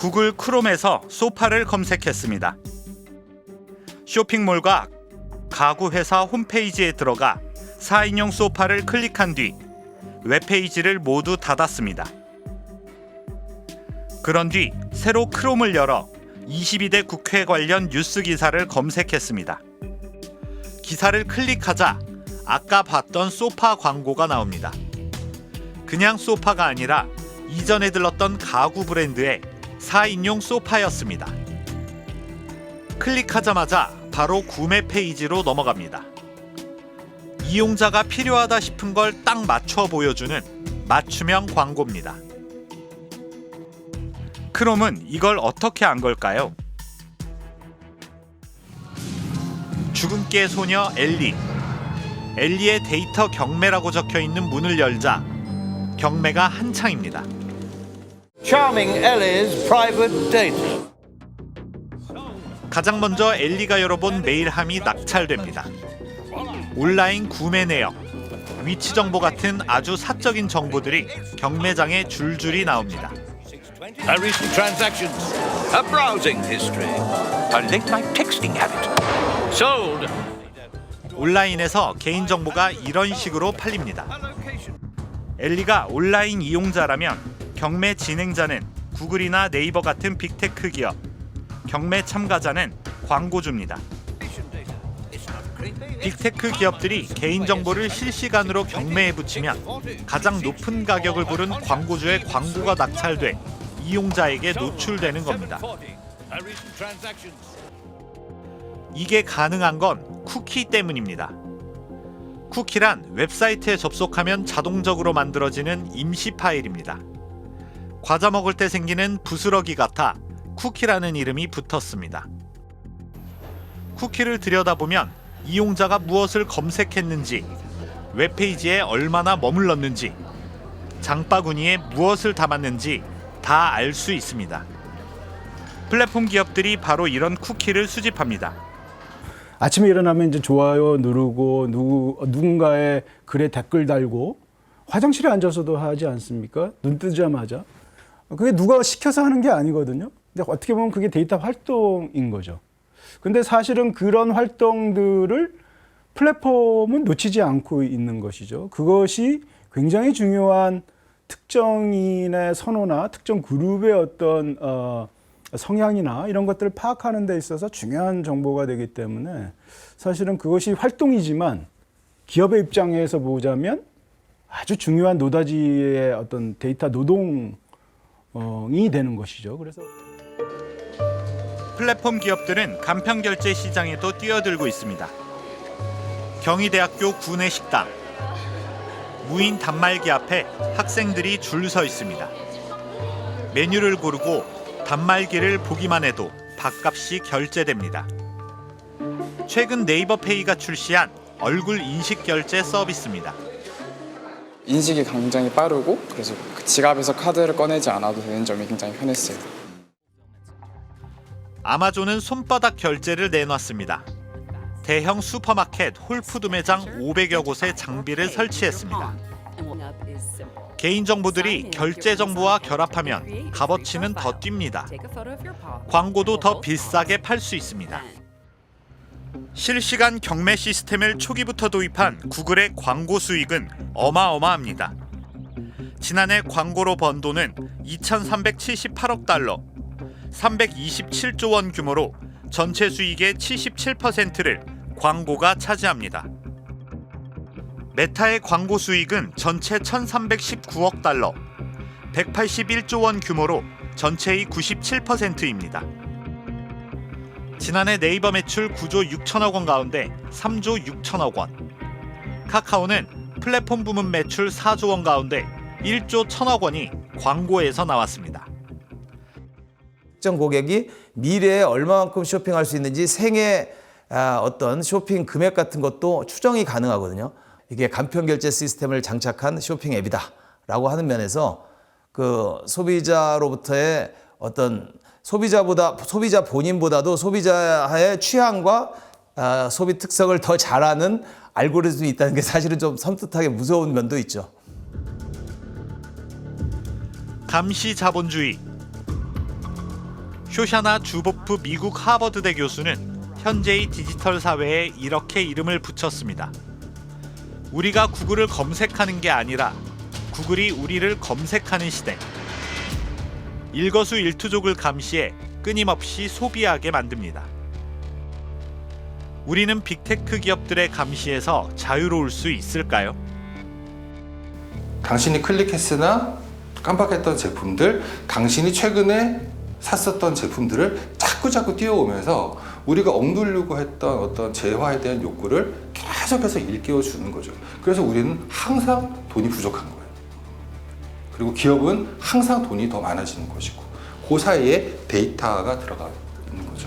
구글 크롬에서 소파를 검색했습니다. 쇼핑몰과 가구 회사 홈페이지에 들어가 4인용 소파를 클릭한 뒤 웹페이지를 모두 닫았습니다. 그런 뒤 새로 크롬을 열어 22대 국회 관련 뉴스 기사를 검색했습니다. 기사를 클릭하자 아까 봤던 소파 광고가 나옵니다. 그냥 소파가 아니라 이전에 들렀던 가구 브랜드의 4인용 소파였습니다. 클릭하자마자 바로 구매 페이지로 넘어갑니다. 이용자가 필요하다 싶은 걸 딱 맞춰 보여주는 맞춤형 광고입니다. 크롬은 이걸 어떻게 안 걸까요? 죽음깨 소녀 엘리. 엘리의 데이터 경매라고 적혀 있는 문을 열자 경매가 한창입니다. Charming Ellie's private data. 가장 먼저 엘리가 열어본 메일함이 낙찰됩니다. 온라인 구매 내역, 위치 정보 같은 아주 사적인 정보들이 경매장에 줄줄이 나옵니다. Her recent transactions. Her browsing history. Her late night texting habit. Sold. 온라인에서 개인 정보가 이런 식으로 팔립니다. 엘리가 온라인 이용자라면 경매 진행자는 구글이나 네이버 같은 빅테크 기업, 경매 참가자는 광고주입니다. 빅테크 기업들이 개인 정보를 실시간으로 경매에 붙이면 가장 높은 가격을 부른 광고주의 광고가 낙찰돼 이용자에게 노출되는 겁니다. 740. Her recent transactions. 이게 가능한 건 쿠키 때문입니다. 쿠키란 웹사이트에 접속하면 자동적으로 만들어지는 임시 파일입니다. 과자 먹을 때 생기는 부스러기 같아 쿠키라는 이름이 붙었습니다. 쿠키를 들여다보면 이용자가 무엇을 검색했는지, 웹페이지에 얼마나 머물렀는지, 장바구니에 무엇을 담았는지 다 알 수 있습니다. 플랫폼 기업들이 바로 이런 쿠키를 수집합니다. 아침에 일어나면 이제 좋아요 누르고 누구 누군가의 글에 댓글 달고 화장실에 앉아서도 하지 않습니까? 눈 뜨자마자 그게 누가 시켜서 하는 게 아니거든요. 근데 어떻게 보면 그게 데이터 활동인 거죠. 근데 사실은 그런 활동들을 플랫폼은 놓치지 않고 있는 것이죠. 그것이 굉장히 중요한 특정인의 선호나 특정 그룹의 어떤 어, 성향이나 이런 것들을 파악하는 데 있어서 중요한 정보가 되기 때문에 사실은 그것이 활동이지만 기업의 입장에서 보자면 아주 중요한 노다지의 어떤 데이터 노동 이 되는 것이죠. 그래서 플랫폼 기업들은 간편 결제 시장에도 뛰어들고 있습니다. 경희대학교 구내식당 무인 단말기 앞에 학생들이 줄 서 있습니다. 메뉴를 고르고 단말기를 보기만 해도 밥값이 결제됩니다. 최근 네이버페이가 출시한 얼굴 인식 결제 서비스입니다. 인식이 굉장히 빠르고 그래서 그 지갑에서 카드를 꺼내지 않아도 되는 점이 굉장히 편했어요. 아마존은 손바닥 결제를 내놨습니다. 대형 슈퍼마켓 홀푸드 매장 500여 곳에 장비를 설치했습니다. 개인 정보들이 결제 정보와 결합하면 값어치는 더 뜁니다. 광고도 더 비싸게 팔 수 있습니다. 실시간 경매 시스템을 초기부터 도입한 구글의 광고 수익은 어마어마합니다. 지난해 광고로 번 돈은 2,378억 달러, 327조 원 규모로 전체 수익의 77%를 광고가 차지합니다. 메타의 광고 수익은 전체 1,319억 달러, 181조 원 규모로 전체의 97%입니다. 지난해 네이버 매출 9조 6천억 원 가운데 3조 6천억 원. 카카오는 플랫폼 부문 매출 4조 원 가운데 1조 1천억 원이 광고에서 나왔습니다. 특정 고객이 미래에 얼마만큼 쇼핑할 수 있는지 생애 아, 어떤 쇼핑 금액 같은 것도 추정이 가능하거든요. 이게 간편 결제 시스템을 장착한 쇼핑 앱이다라고 하는 면에서 그 소비자로부터의 어떤 소비자보다 소비자 본인보다도 소비자의 취향과 아, 소비 특성을 더 잘 아는 알고리즘이 있다는 게 사실은 좀 섬뜩하게 무서운 면도 있죠. 감시 자본주의 쇼샤나 주보프 미국 하버드대 교수는 현재의 디지털 사회에 이렇게 이름을 붙였습니다. 우리가 구글을 검색하는 게 아니라 구글이 우리를 검색하는 시대. 일거수 일투족을 감시해 끊임없이 소비하게 만듭니다. 우리는 빅테크 기업들의 감시에서 자유로울 수 있을까요? 당신이 클릭했으나 깜빡했던 제품들, 당신이 최근에 샀었던 제품들을 자꾸 자꾸 뛰어오면서 우리가 억누르고 했던 어떤 재화에 대한 욕구를 계속해서 일깨워 주는 거죠. 그래서 우리는 항상 돈이 부족한 거예요. 그리고 기업은 항상 돈이 더 많아지는 것이고 그 사이에 데이터가 들어가 있는 거죠.